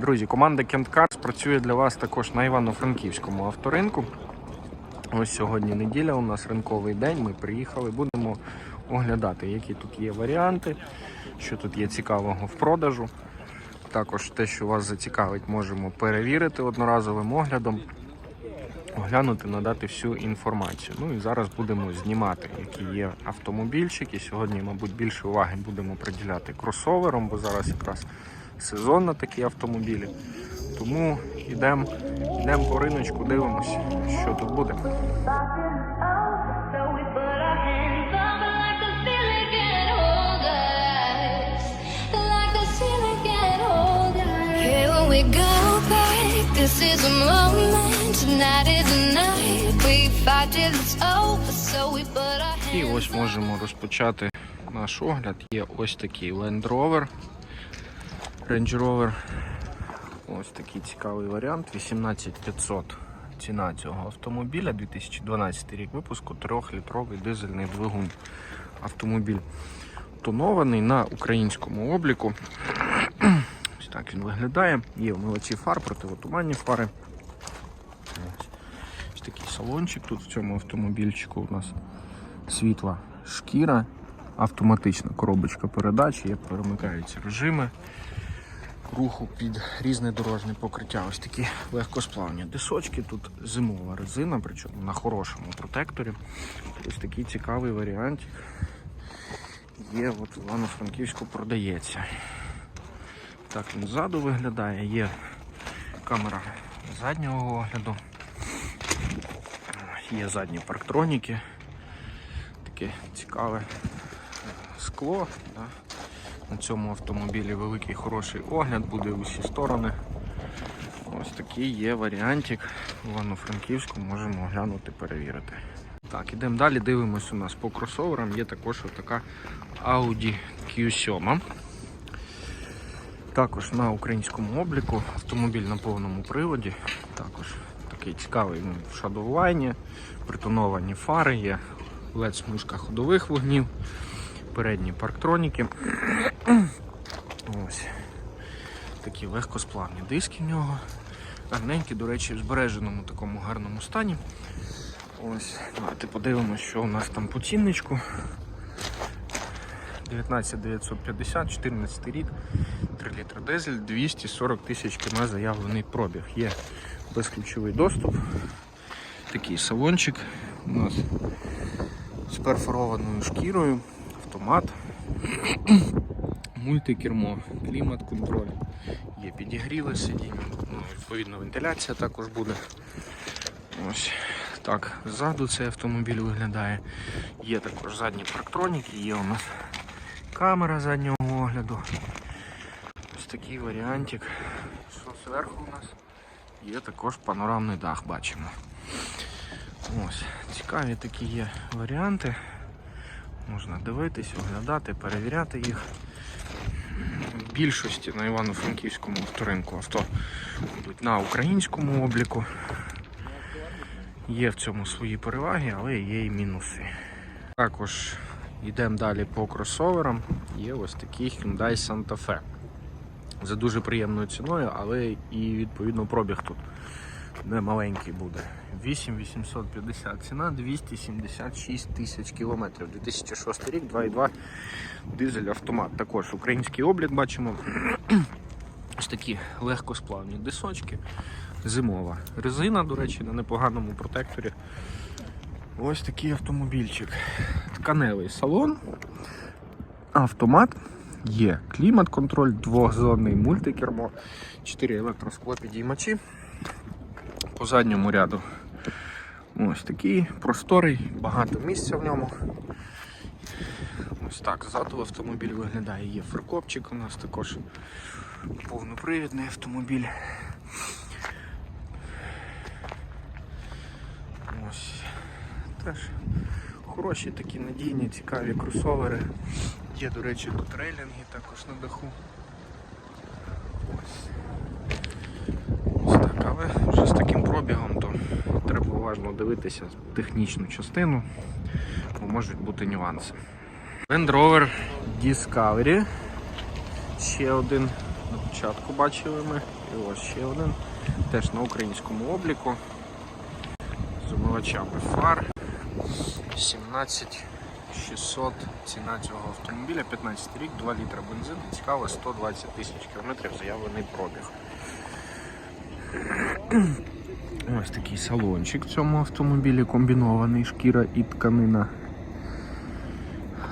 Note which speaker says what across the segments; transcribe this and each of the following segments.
Speaker 1: Друзі, команда Kent Cars працює для вас також на Івано-Франківському авторинку. Ось сьогодні неділя, у нас ринковий день. Ми приїхали, будемо оглядати, які тут є варіанти, що тут є цікавого в продажу. Також те, що вас зацікавить, можемо перевірити одноразовим оглядом, оглянути, надати всю інформацію. Ну і зараз будемо знімати, які є автомобільчики. Сьогодні, мабуть, більше уваги будемо приділяти кросоверам, бо зараз якраз сезон на такі автомобілі. Тому йдемо йдем по риночку, дивимося, що тут буде.
Speaker 2: We go back, this is a moment. Tonight is night. We fight till it's over. So we put our
Speaker 1: І ось можемо розпочати наш огляд. Є ось такий Land Rover. Range Rover. Ось такий цікавий варіант. 18500 ціна цього автомобіля. 2012 рік випуску, 3-літровий дизельний двигун. Автомобіль тонований на українському обліку. Ось так він виглядає. Є вмивачі фар, противотуманні фари. Ось. Такий салончик тут в цьому автомобільчику у нас світла шкіра, автоматична коробочка передач, є перемикаються режими руху під різне дорожнє покриття. Ось такі легкосплавні дисочки. Тут зимова резина, причому на хорошому протекторі. Ось такий цікавий варіантик. Є от в Івано-Франківську продається. Так він ззаду виглядає, є камера заднього огляду. Є задні парктроніки. Таке цікаве скло. Да. На цьому автомобілі великий хороший огляд, буде в усі сторони. Ось такий є варіантик. В Івано-Франківську можемо оглянути, перевірити. Так, ідемо далі, дивимось у нас по кросоверам. Є також така Audi Q7. Також на українському обліку автомобіль на повному приводі. Також такий цікавий ну, в шадовлайні, притоновані фари, є led смужка ходових вогнів, передні парктроніки. Ось. Такі легкосплавні диски в нього. Гарненькі, до речі, в збереженому такому гарному стані. Ось, давайте подивимося, що у нас там по цінничку. 19950, 14 рік, 3 літра дизель, 240 тисяч км заявлений пробіг. Є безключовий доступ. Такий салончик у нас з перфорованою шкірою, автомат, мультикермо, клімат-контроль, є підігріви сидінь, ну, відповідно вентиляція також буде. Ось так ззаду цей автомобіль виглядає. Є також задні парктроніки, є у нас камера заднього огляду. Ось такий варіантик. Що зверху у нас? Є також панорамний дах, бачимо. Ось, цікаві такі є варіанти. Можна дивитись, оглядати, перевіряти їх. В більшості на Івано-Франківському авторинку авто будуть на українському обліку. Є в цьому свої переваги, але є і мінуси. Також йдемо далі по кросоверам. Є ось такий Hyundai Santa Fe. За дуже приємною ціною, але і відповідно пробіг тут не маленький буде. 8850 ціна, 276 тисяч кілометрів. 2006 рік, 2,2 дизель автомат. Також український облік бачимо. Ось такі легкосплавні дисочки. Зимова резина, до речі, на непоганому протекторі. Ось такий автомобільчик. Тканевий салон, автомат, є клімат-контроль, двохзонний мультикермо, 4 електросклопідіймачі. По задньому ряду ось такий просторий, багато місця в ньому. Ось так ззаду автомобіль виглядає. Є фаркопчик у нас також повнопривідний автомобіль. Ось теж хороші такі надійні, цікаві кросовери. Є, до речі, тут рейлінги також на даху. Ось так, але вже з таким пробігом, то треба уважно дивитися технічну частину, бо можуть бути нюанси. Land Rover Discovery. Ще один на початку бачили ми. І ось ще один. Теж на українському обліку. З умивачами фар. 17 600 ціна цього автомобіля, 15 рік, 2 літра бензину, цікаво, 120 тисяч кілометрів заявлений пробіг. Ось такий салончик в цьому автомобілі комбінований, шкіра і тканина.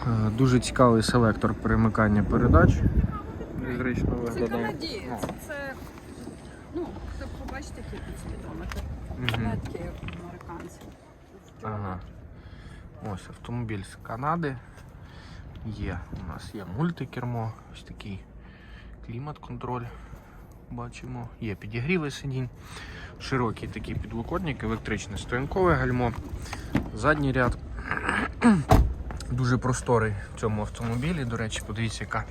Speaker 1: Е, Дуже цікавий селектор перемикання передач. Зручно
Speaker 3: Це
Speaker 1: виглядає.
Speaker 3: Це, ну, хто побачить такий підспідометр.
Speaker 1: Мгм.
Speaker 3: Не такий, як у американців.
Speaker 1: Ага. Ось автомобіль з Канади. Є. У нас є мультикермо, ось такий клімат-контроль. Бачимо. Є підігріви сидінь, широкий такий підлокотник, електричне стоянкове гальмо, задній ряд. Дуже просторий в цьому автомобілі. До речі, подивіться, яка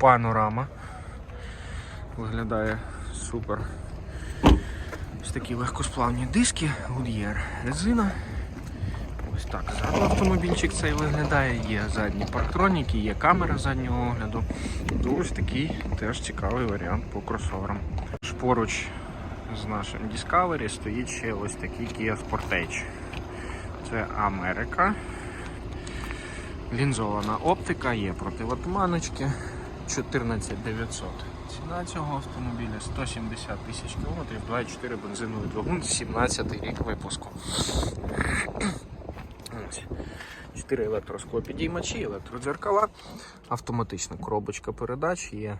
Speaker 1: панорама. Виглядає супер. Ось такі легкосплавні диски, Goodyear резина. Ось так ззаду автомобільчик цей виглядає. Є задні парктроніки, є камера заднього огляду. Ось такий теж цікавий варіант по кросоверам. Поруч з нашим Discovery стоїть ще ось такий Kia Sportage. Це Америка. Лінзована оптика, є противотуманочки. 14900. Ціна цього автомобіля 170 тисяч кілометрів, 2,4 бензиновий двигун, 17 рік випуску. Ось. 4 електросклопідіймачі, електродзеркала, автоматична коробочка передач, є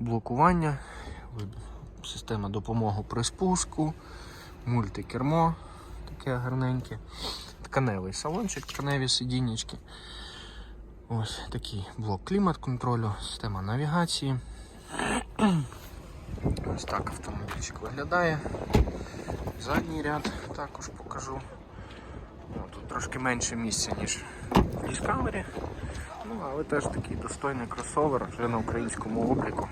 Speaker 1: блокування, система допомоги при спуску, мультикермо, таке гарненьке, тканевий салончик, тканеві сидіннячки. Ось такий блок клімат-контролю, система навігації. Ось так автомобільчик виглядає. Задній ряд також покажу. О, тут трошки менше місця, ніж в Discovery. Ну, але теж такий достойний кросовер вже на українському обліку.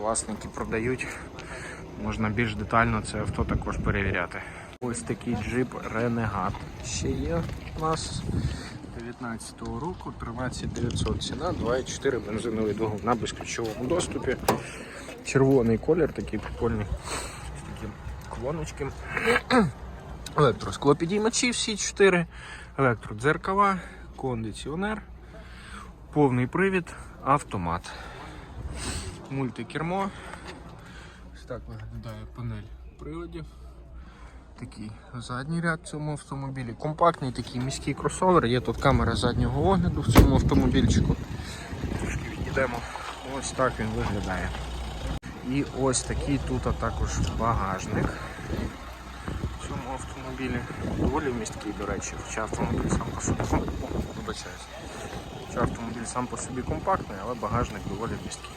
Speaker 1: Власники продають. Можна більш детально це авто також перевіряти. Ось такий джип Renegade ще є у нас 19-го року, 13900 ціна, 2,4 бензиновий двигун на безключовому доступі. Червоний колір, такий прикольний. З таким клоночком. Електросклопідіймачі всі 4, електродзеркала, кондиціонер, повний привід, автомат. Мультикермо. Ось так виглядає панель приладів. Такий задній ряд в цьому автомобілі. Компактний такий міський кросовер. Є тут камера заднього огляду в цьому автомобільчику. Трошки відійдемо. Ось так він виглядає. І ось такий тут також багажник в цьому автомобілі. Доволі місткий, до речі, хоча автомобіль сам по собі. Хоча автомобіль сам по собі компактний, але багажник доволі місткий.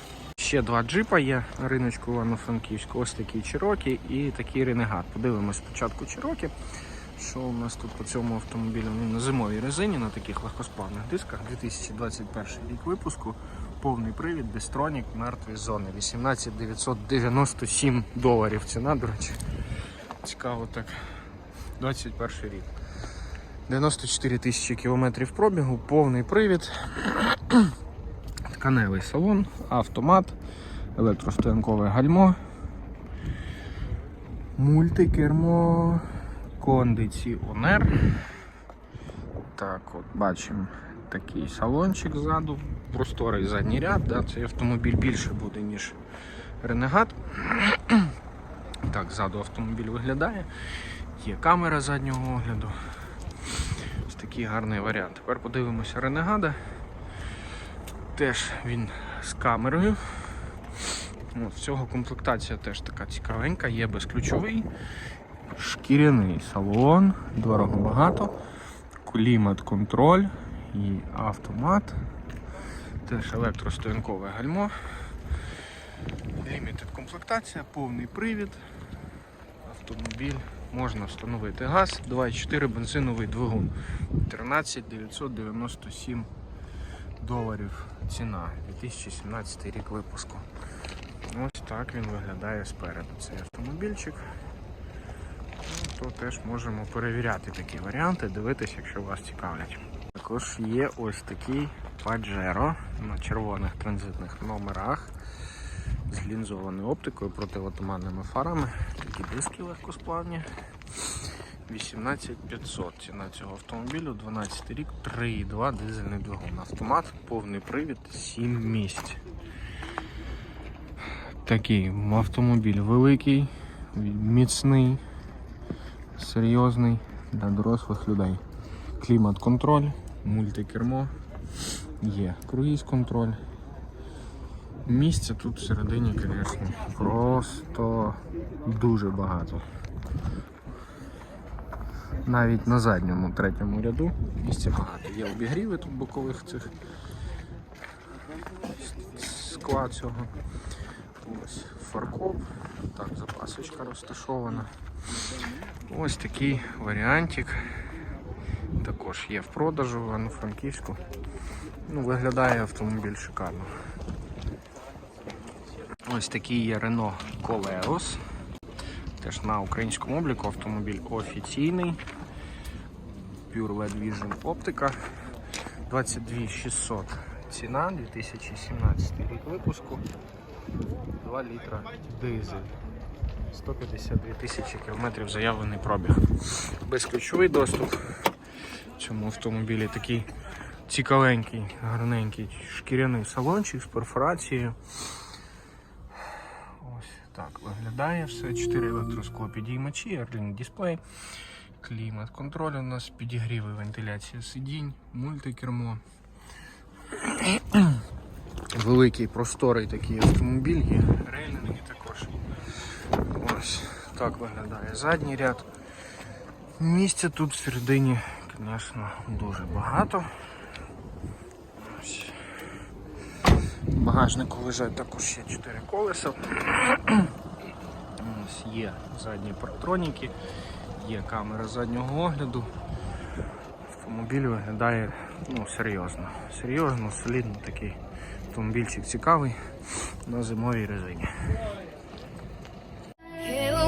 Speaker 1: Ще два джипа є риночку Івано-Франківську. Ось такий Чирокі і такий Ренегат. Подивимось спочатку Чирокі. Що у нас тут по цьому автомобілю? Він на зимовій резині, на таких легкосплавних дисках. 2021 рік випуску. Повний привід, Destronік, мертві зони. 18 997 доларів. Ціна, до речі. Цікаво так. 21 рік. 94 тисячі кілометрів пробігу, повний привід. Тканевий салон, автомат, електростоянкове гальмо, мультикермо, кондиціонер. Так, от бачимо такий салончик ззаду, просторий задній ряд, да, цей автомобіль більше буде, ніж Ренегат. Так, ззаду автомобіль виглядає. Є камера заднього огляду. Ось такий гарний варіант. Тепер подивимося Ренегада. Теж він з камерою. От, в цього комплектація теж така цікавенька, є безключовий, шкіряний салон, дорого багато, клімат-контроль і автомат. Теж електростоянкове гальмо. Лімітед комплектація, повний привід. Автомобіль можна встановити газ, 2,4 бензиновий двигун. 13 997 доларів ціна. 2017 рік випуску. Ось так він виглядає спереду. Цей автомобільчик. Ну, то теж можемо перевіряти такі варіанти, дивитися, якщо вас цікавлять. Також є ось такий Pajero на червоних транзитних номерах. з лінзованою оптикою, противотуманними фарами. Такі диски легкосплавні. 18500 ціна цього автомобілю, 12 рік, 3,2 дизельний двигун. Автомат, повний привід, 7 місць. Такий автомобіль великий, міцний, серйозний для дорослих людей. Клімат-контроль, мультикермо, є круїз-контроль. Місця тут всередині, звісно, просто дуже багато. Навіть на задньому третьому ряду місця багато. Є обігріви тут бокових цих скла цього. Ось фаркоп. Так, запасочка розташована. Ось такий варіантик. Також є в продажу в Івано-Франківську. Ну, виглядає автомобіль шикарно. Ось такий є Renault Koleos. Теж на українському обліку автомобіль офіційний. Pure LED Vision оптика. 22 600 ціна, 2017 рік випуску. 2 літра дизель. 152 тисячі кілометрів заявлений пробіг. Безключовий доступ. В цьому автомобілі такий цікавенький, гарненький шкіряний салончик з перфорацією. Ось так виглядає все. 4 електросклопідіймачі, Арлін дисплей, клімат контроль у нас, підігріви, вентиляція сидінь, мультикермо. Великий просторий такий автомобіль є, рейлінги також. Ось так виглядає задній ряд. Місця тут всередині, звісно, дуже багато. Ось. Багажнику лежать також ще 4 колеса. Ось є задні парктроніки, є камера заднього огляду. Автомобіль виглядає ну, серйозно. Серйозно, солідно такий автомобільчик цікавий на зимовій резині.
Speaker 2: Here